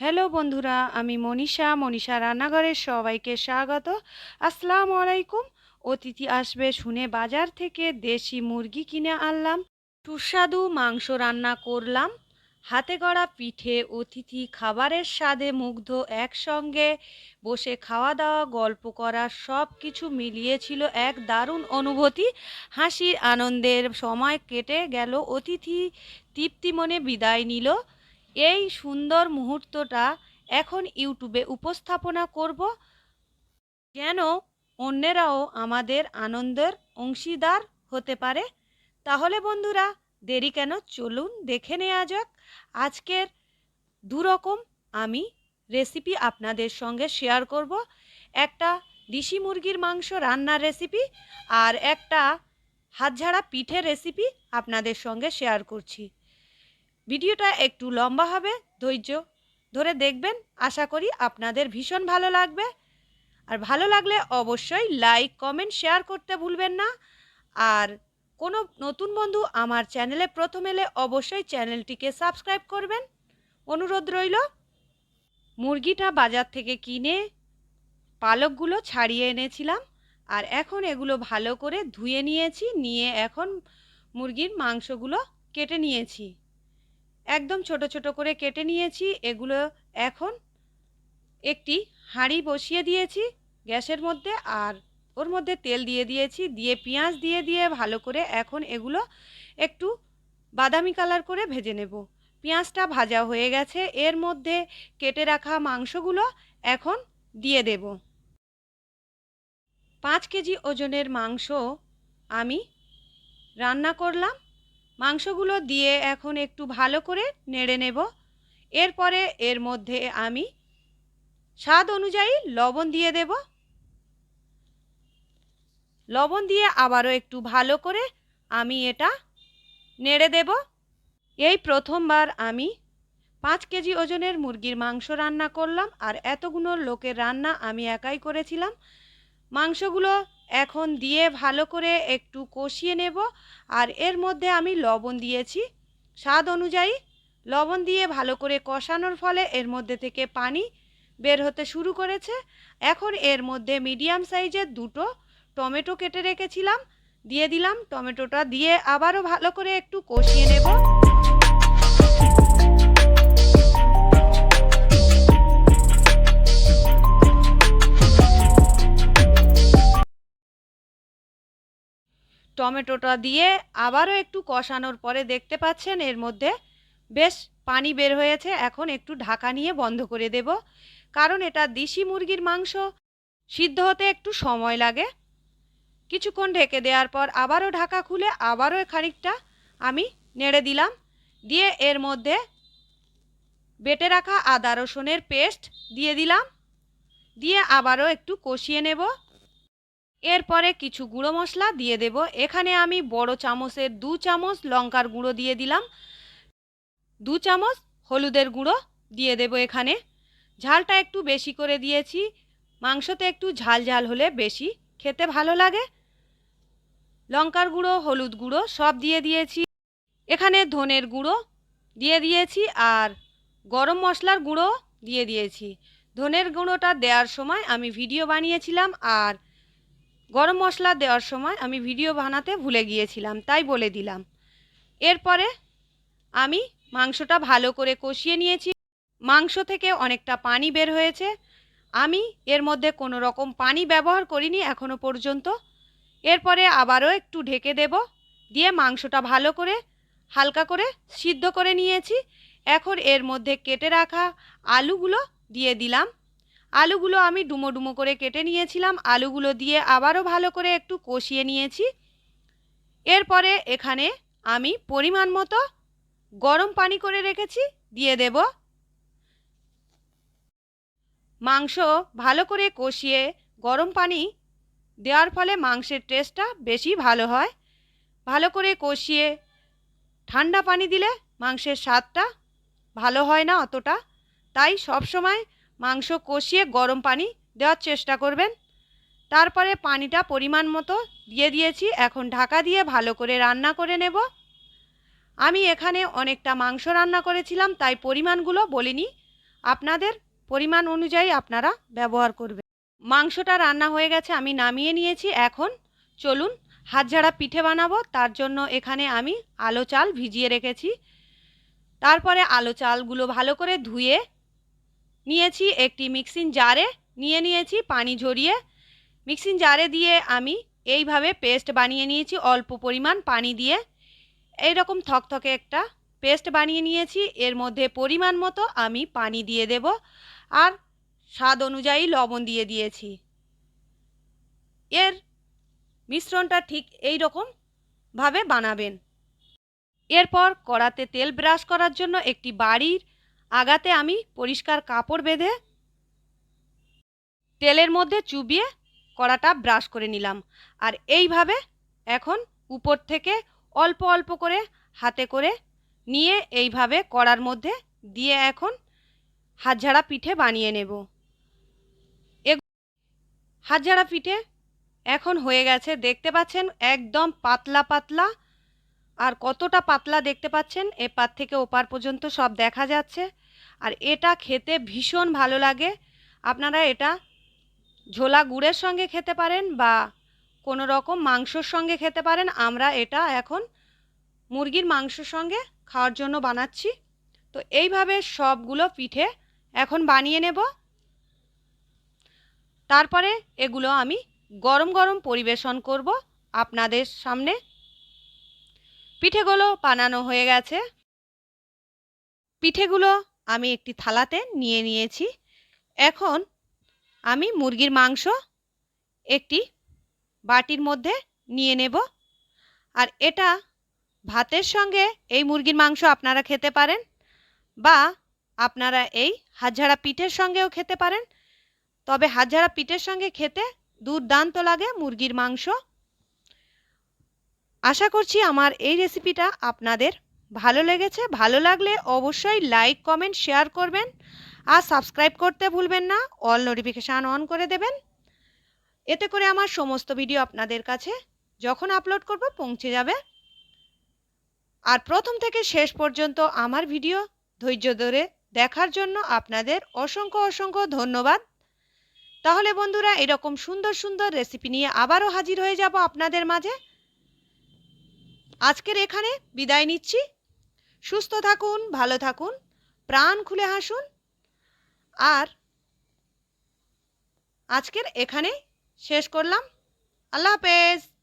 Hello বন্ধুরা, আমি মনীষা। মনীষা রান্নাঘরের সবাইকে স্বাগত। আসসালামু আলাইকুম। অতিথি আসবে শুনে বাজার থেকে দেশি মুরগি কিনে আনলাম। সুস্বাদু মাংস রান্না করলাম। হাতে গড়া পিঠে অতিথি খাবারের স্বাদে মুগ্ধ একসঙ্গে বসে খাওয়া দাওয়া গল্প করা সব কিছু মিলিয়েছিল এক দারুণ অনুভূতি। হাসির আনন্দের সময় কেটে গেল। অতিথি তৃপ্তি মনে বিদায় নিল। এই সুন্দর মুহূর্তটা এখন ইউটিউবে উপস্থাপনা করব। যেন অন্যেরাও আমাদের আনন্দের অংশীদার হতে পারে। তাহলে বন্ধুরা, দেরি কেন? চলুন দেখে নেওয়া যাক। আজকের দুরকম আমি রেসিপি আপনাদের সঙ্গে শেয়ার করব। একটা দেশি মুরগির মাংস রান্নার রেসিপি আর একটা হাতঝাড়া পিঠে রেসিপি আপনাদের সঙ্গে শেয়ার করছি। ভিডিওটা একটু লম্বা হবে, ধৈর্য ধরে দেখবেন। আশা করি আপনাদের ভীষণ ভালো লাগবে। আর ভালো লাগলে অবশ্যই লাইক, কমেন্ট, শেয়ার করতে ভুলবেন না। আর কোনো নতুন বন্ধু আমার চ্যানেলে প্রথম এলে অবশ্যই চ্যানেলটিকে সাবস্ক্রাইব করবেন। অনুরোধ রইল, মুরগিটা বাজার থেকে কিনে পালকগুলো ছাড়িয়ে এনেছিলাম। আর এখন এগুলো ভালো করে ধুয়ে নিয়েছি, নিয়ে এখন মুরগির মাংসগুলো কেটে নিয়েছি। একদম ছোট ছোট করে কেটে নিয়েছি, এগুলো এখন একটি হাঁড়ি বসিয়ে দিয়েছি গ্যাসের মধ্যে আর ওর মধ্যে তেল দিয়ে দিয়েছি, দিয়ে পেঁয়াজ দিয়ে দিয়ে ভালো করে এখন এগুলো একটু বাদামি কালার করে ভেজে নেব। পেঁয়াজটা ভাজা হয়ে গেছে, এর মধ্যে কেটে রাখা মাংসগুলো এখন দিয়ে দেব। পাঁচ কেজি ওজনের মাংস আমি রান্না করলাম। মাংসগুলো দিয়ে এখন একটু ভালো করে নেড়ে নেব। এরপরে এর মধ্যে আমি স্বাদ অনুযায়ী লবণ দিয়ে দেব। লবণ দিয়ে আবারও একটু ভালো করে আমি এটা নেড়ে দেব। এই প্রথমবার আমি পাঁচ কেজি ওজনের মুরগির মাংস রান্না করলাম আর এতগুলো লোকের রান্না আমি একাই করেছিলাম। মাংসগুলো এখন দিয়ে ভালো করে একটু কষিয়ে নেব, আর এর মধ্যে আমি লবণ দিয়েছি। স্বাদ অনুযায়ী লবণ দিয়ে ভালো করে কষানোর ফলে এর মধ্যে থেকে পানি বের হতে শুরু করেছে। এখন এর মধ্যে মিডিয়াম সাইজের দুটো টমেটো কেটে রেখেছিলাম, দিয়ে দিলাম। টমেটোটা দিয়ে আবারও ভালো করে একটু কষিয়ে নেব। টমেটোটা দিয়ে আবারও একটু কষানোর পরে দেখতে পাচ্ছেন এর মধ্যে বেশ পানি বের হয়েছে। এখন একটু ঢাকা নিয়ে বন্ধ করে দেব। কারণ এটা দেশি মুরগির মাংস, সিদ্ধ হতে একটু সময় লাগে। কিছুক্ষণ ঢেকে দেওয়ার পর আবারও ঢাকা খুলে আবারও খানিকটা আমি নেড়ে দিলাম। দিয়ে এর মধ্যে বেটে রাখা আদা রসুনের পেস্ট দিয়ে দিলাম। দিয়ে আবারও একটু কষিয়ে নেব। এরপরে কিছু গুঁড়ো মশলা দিয়ে দেব। এখানে আমি বড় চামচের দু চামচ লঙ্কার গুঁড়ো দিয়ে দিলাম। দু চামচ হলুদের গুঁড়ো দিয়ে দেব এখানে। ঝালটা একটু বেশি করে দিয়েছি। মাংসতে একটু ঝাল ঝাল হলে বেশি খেতে ভালো লাগে। লঙ্কার গুঁড়ো, হলুদ গুঁড়ো সব দিয়ে দিয়েছি। এখানে ধনের গুঁড়ো দিয়ে দিয়েছি আর গরম মশলার গুঁড়ো দিয়ে দিয়েছি। ধনের গুঁড়োটা দেওয়ার সময় আমি ভিডিও বানিয়েছিলাম আর গরম মশলা দেওয়ার সময় আমি ভিডিও বানাতে ভুলে গিয়েছিলাম, তাই বলে দিলাম। এরপরে আমি মাংসটা ভালো করে কষিয়ে নিয়েছি। মাংস থেকে অনেকটা পানি বের হয়েছে। আমি এর মধ্যে কোনো রকম পানি ব্যবহার করিনি এখনও পর্যন্ত। এরপরে আবারও একটু ঢেকে দেব, দিয়ে মাংসটা ভালো করে, হালকা করে সিদ্ধ করে নিয়েছি। এখন এর মধ্যে কেটে রাখা আলুগুলো দিয়ে দিলাম। আলুগুলো আমি ডুমো ডুমো করে কেটে নিয়েছিলাম। আলুগুলো দিয়ে আবারও ভালো করে একটু কষিয়ে নিয়েছি। এরপরে এখানে আমি পরিমাণ মতো গরম পানি করে রেখেছি, দিয়ে দেব। মাংস ভালো করে কষিয়ে গরম পানি দেওয়ার ফলে মাংসের টেস্টটা বেশি ভালো হয়। ভালো করে কষিয়ে ঠান্ডা পানি দিলে মাংসের স্বাদটা ভালো হয় না অতটা। তাই সব সময় মাংস কষিয়ে গরম পানি দেওয়ার চেষ্টা করবেন। তারপরে পানিটা পরিমাণ মতো দিয়ে দিয়েছি। এখন ঢাকা দিয়ে ভালো করে রান্না করে নেব। আমি এখানে অনেকটা মাংস রান্না করেছিলাম, তাই পরিমাণগুলো বলিনি। আপনাদের পরিমাণ অনুযায়ী আপনারা ব্যবহার করবেন। মাংসটা রান্না হয়ে গেছে, আমি নামিয়ে নিয়েছি। এখন চলুন হাত ঝাড়া পিঠে বানাবো। তার জন্য এখানে আমি আলো চাল ভিজিয়ে রেখেছি। তারপরে আলো চালগুলো ভালো করে ধুয়ে নিয়েছি একটি মিক্সিং জারে নিয়ে নিয়েছি পানি ঝরিয়ে। মিক্সিং জারে দিয়ে আমি এইভাবে পেস্ট বানিয়ে নিয়েছি অল্প পরিমাণ পানি দিয়ে। এই রকম থকথকে একটা পেস্ট বানিয়ে নিয়েছি, এর মধ্যে পরিমাণ মতো আমি পানি দিয়ে দেব আর স্বাদ অনুযায়ী লবণ দিয়ে দিয়েছি। এর মিশ্রণটা ঠিক এই রকম ভাবে বানাবেন। এরপর কড়াতে তেল ব্রাশ করার জন্য একটি বাড়ির আগাতে আমি পরিষ্কার কাপড় বেঁধে তেলের মধ্যে চুবিয়ে কড়াটা ব্রাশ করে নিলাম। আর এইভাবে এখন উপর থেকে অল্প অল্প করে হাতে করে নিয়ে এইভাবে কড়ার মধ্যে দিয়ে এখন হাতঝাড়া পিঠে বানিয়ে নেব। হাতঝাড়া পিঠে এখন হয়ে গেছে, দেখতে পাচ্ছেন, একদম পাতলা পাতলা আর কতটা পাতলা দেখতে পাচ্ছেন? এপার থেকে ওপার পর্যন্ত সব দেখা যাচ্ছে। আর এটা খেতে ভীষণ ভালো লাগে। আপনারা এটা ঝোলা গুড়ের সঙ্গে খেতে পারেন বা কোনো রকম মাংসর সঙ্গে খেতে পারেন। আমরা এটা এখন মুরগির মাংসর সঙ্গে খাওয়ার জন্য বানাচ্ছি। তো এইভাবে সবগুলো পিঠে এখন বানিয়ে নেব। তারপরে এগুলো আমি গরম গরম পরিবেশন করব আপনাদের সামনে। পিঠেগুলো বানানো হয়ে গেছে। পিঠেগুলো আমি একটি থালাতে নিয়ে নিয়েছি। এখন আমি মুরগির মাংস একটি বাটির মধ্যে নিয়ে নেব। আর এটা ভাতের সঙ্গে এই মুরগির মাংস আপনারা খেতে পারেন বা আপনারা এই হাতঝাড়া পিঠের সঙ্গেও খেতে পারেন। তবে হাতঝাড়া পিঠের সঙ্গে খেতে দুর্দান্ত লাগে মুরগির মাংস। আশা করছি আমার এই রেসিপিটা আপনাদের ভালো লেগেছে। ভালো লাগলে অবশ্যই লাইক কমেন্ট শেয়ার করবেন। আর সাবস্ক্রাইব করতে ভুলবেন না অল নোটিফিকেশান অন করে দেবেন। এতে করে আমার সমস্ত ভিডিও আপনাদের কাছে যখন আপলোড করব পৌঁছে যাবে। আর প্রথম থেকে শেষ পর্যন্ত আমার ভিডিও ধৈর্য ধরে দেখার জন্য আপনাদের অসংখ্য অসংখ্য ধন্যবাদ। তাহলে বন্ধুরা, এরকম সুন্দর সুন্দর রেসিপি নিয়ে আবারও হাজির হয়ে যাব আপনাদের মাঝে। আজকের এখানে বিদায় নিচ্ছি। সুস্থ থাকুন, ভালো থাকুন, প্রাণ খুলে হাসুন। আর আজকের এখানে শেষ করলাম। আল্লাহ হাফেজ।